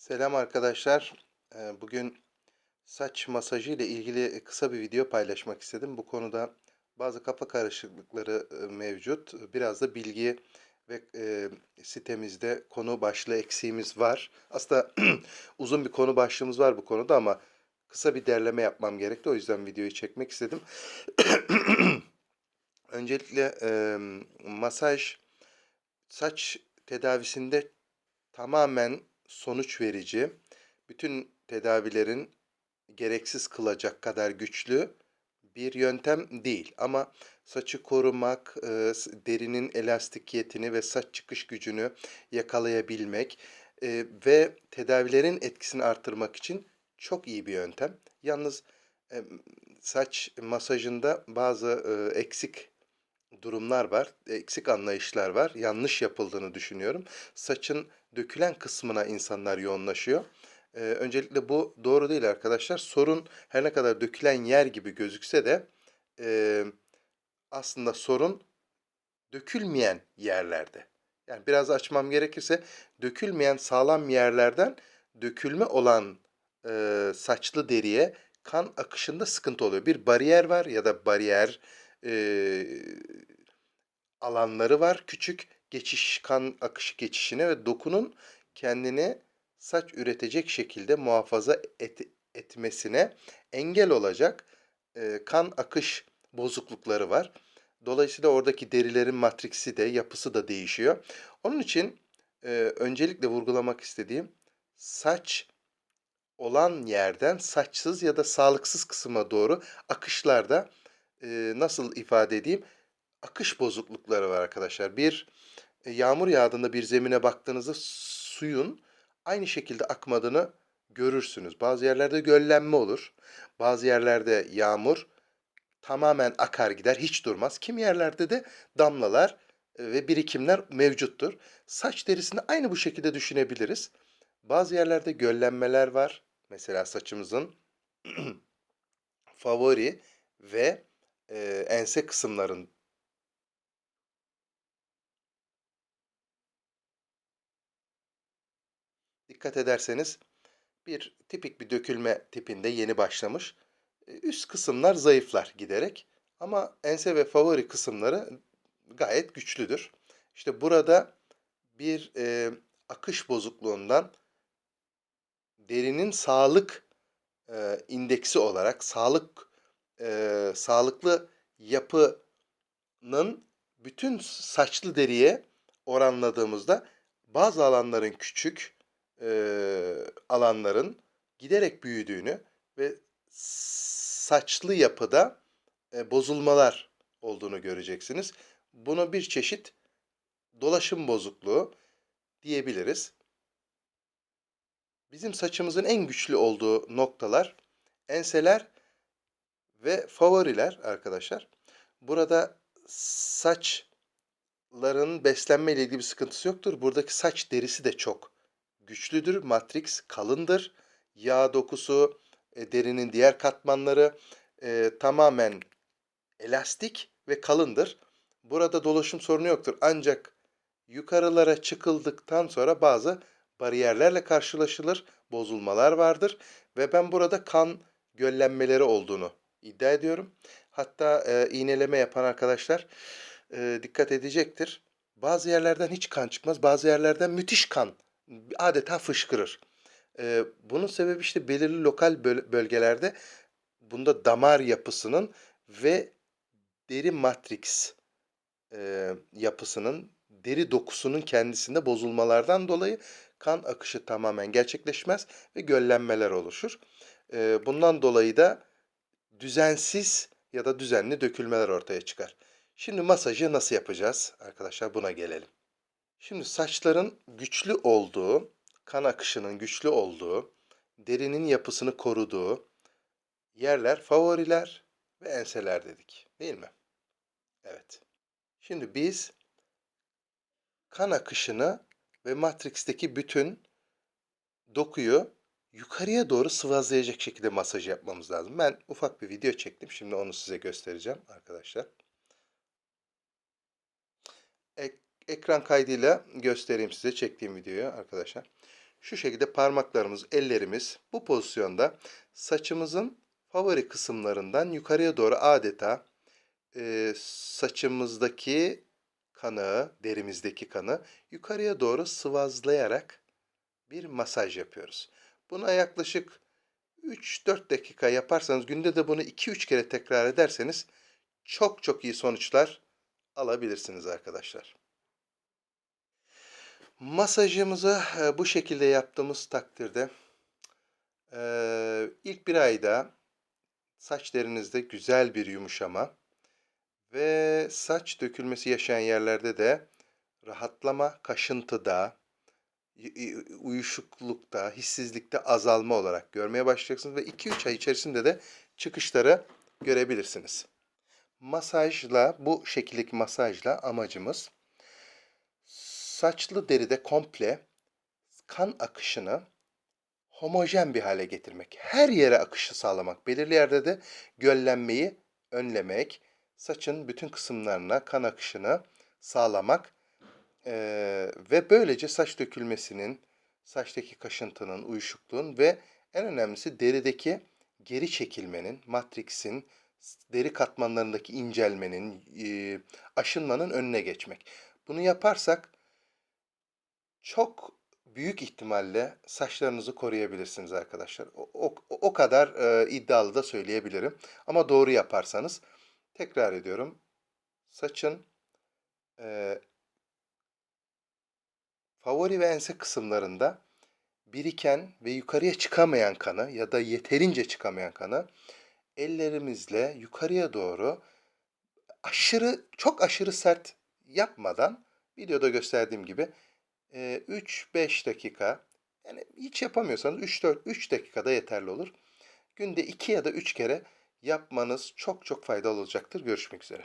Selam arkadaşlar. Eee, Bugün saç masajı ile ilgili kısa bir video paylaşmak istedim. Bu konuda bazı kafa karışıklıkları e, mevcut. Biraz da bilgi ve e, sitemizde konu başlığı eksiğimiz var. Aslında uzun bir konu başlığımız var bu konuda ama kısa bir derleme yapmam gerekti. O yüzden videoyu çekmek istedim. Öncelikle e, masaj saç tedavisinde tamamen sonuç verici, bütün tedavilerin gereksiz kılacak kadar güçlü bir yöntem değil. Ama saçı korumak, e, derinin elastikiyetini ve saç çıkış gücünü yakalayabilmek e, ve tedavilerin etkisini artırmak için çok iyi bir yöntem. Yalnız saç masajında bazı e, eksik durumlar var, eksik anlayışlar var. Yanlış yapıldığını düşünüyorum. Saçın dökülen kısmına insanlar yoğunlaşıyor. Ee, öncelikle bu doğru değil arkadaşlar. Sorun her ne kadar dökülen yer gibi gözükse de e, aslında sorun dökülmeyen yerlerde. Yani biraz açmam gerekirse dökülmeyen sağlam yerlerden dökülme olan e, saçlı deriye kan akışında sıkıntı oluyor. Bir bariyer var ya da bariyer e, alanları var. Küçük geçiş kan akışı geçişine ve dokunun kendini saç üretecek şekilde muhafaza et- etmesine engel olacak e, kan akış bozuklukları var. Dolayısıyla oradaki derilerin matriksi de yapısı da değişiyor. Onun için e, öncelikle vurgulamak istediğim saç olan yerden saçsız ya da sağlıksız kısma doğru akışlarda e, nasıl ifade edeyim? Akış bozuklukları var arkadaşlar. Bir e, yağmur yağdığında bir zemine baktığınızda suyun aynı şekilde akmadığını görürsünüz. Bazı yerlerde göllenme olur. Bazı yerlerde yağmur tamamen akar gider, hiç durmaz. Kim yerlerde de damlalar e, ve birikimler mevcuttur. Saç derisini aynı bu şekilde düşünebiliriz. Bazı yerlerde göllenmeler var. Mesela saçımızın favori ve e, ense kısımların dikkat ederseniz bir tipik bir dökülme tipinde yeni başlamış. E, Üst kısımlar zayıflar giderek ama ense ve favori kısımları gayet güçlüdür. İşte burada bir e, akış bozukluğundan derinin sağlık e, indeksi olarak sağlık e, sağlıklı yapının bütün saçlı deriye oranladığımızda bazı alanların küçük e, alanların giderek büyüdüğünü ve saçlı yapıda e, bozulmalar olduğunu göreceksiniz. Buna bir çeşit dolaşım bozukluğu diyebiliriz. Bizim saçımızın en güçlü olduğu noktalar enseler ve favoriler arkadaşlar. Burada saçların beslenme ile ilgili bir sıkıntısı yoktur. Buradaki saç derisi de çok güçlüdür. Matrix kalındır. Yağ dokusu, e, derinin diğer katmanları e, tamamen elastik ve kalındır. Burada dolaşım sorunu yoktur. Ancak yukarılara çıkıldıktan sonra bazı bariyerlerle karşılaşılır, bozulmalar vardır ve ben burada kan göllenmeleri olduğunu iddia ediyorum. Hatta e, iğneleme yapan arkadaşlar e, dikkat edecektir. Bazı yerlerden hiç kan çıkmaz, bazı yerlerden müthiş kan adeta fışkırır. Bunun sebebi işte belirli lokal böl- bölgelerde bunda damar yapısının ve deri matrix e, yapısının, deri dokusunun kendisinde bozulmalardan dolayı kan akışı tamamen gerçekleşmez ve göllenmeler oluşur. Bundan dolayı da düzensiz ya da düzenli dökülmeler ortaya çıkar. Şimdi masajı nasıl yapacağız? Arkadaşlar buna gelelim. Şimdi saçların güçlü olduğu, kan akışının güçlü olduğu, derinin yapısını koruduğu yerler favoriler ve enseler dedik. Değil mi? Evet. Şimdi biz kan akışını ve matrixteki bütün dokuyu yukarıya doğru sıvazlayacak şekilde masaj yapmamız lazım. Ben ufak bir video çektim. Şimdi onu size göstereceğim arkadaşlar. Ek- ekran kaydıyla göstereyim size çektiğim videoyu arkadaşlar. Şu şekilde parmaklarımız, ellerimiz bu pozisyonda saçımızın favori kısımlarından yukarıya doğru adeta e, saçımızdaki kanı, derimizdeki kanı yukarıya doğru sıvazlayarak bir masaj yapıyoruz. Buna yaklaşık 3-4 dakika yaparsanız günde de bunu 2-3 kere tekrar ederseniz çok çok iyi sonuçlar alabilirsiniz arkadaşlar. Masajımızı e, bu şekilde yaptığımız takdirde e, ilk bir ayda saç güzel bir yumuşama ve saç dökülmesi yaşayan yerlerde de rahatlama, kaşıntıda, uyuşuklukta, hissizlikte azalma olarak görmeye başlayacaksınız ve 2-3 ay içerisinde de çıkışları görebilirsiniz. Masajla, bu şekillik masajla amacımız saçlı deride komple kan akışını homojen bir hale getirmek. Her yere akışı sağlamak. Belirli yerde de göllenmeyi önlemek. Saçın bütün kısımlarına kan akışını sağlamak. Eee, ve böylece saç dökülmesinin, saçtaki kaşıntının, uyuşukluğun ve en önemlisi derideki geri çekilmenin, matriksin, deri katmanlarındaki incelmenin, eee, aşınmanın önüne geçmek. Bunu yaparsak çok büyük ihtimalle saçlarınızı koruyabilirsiniz arkadaşlar. O, o, o kadar e, iddialı da söyleyebilirim. Ama doğru yaparsanız tekrar ediyorum. Saçın e, favori ve ense kısımlarında biriken ve yukarıya çıkamayan kanı ya da yeterince çıkamayan kanı ellerimizle yukarıya doğru aşırı çok aşırı sert yapmadan videoda gösterdiğim gibi e, 3-5 dakika yani hiç yapamıyorsanız 3-4 3 dakikada yeterli olur. Günde 2 ya da 3 kere yapmanız çok çok faydalı olacaktır. Görüşmek üzere.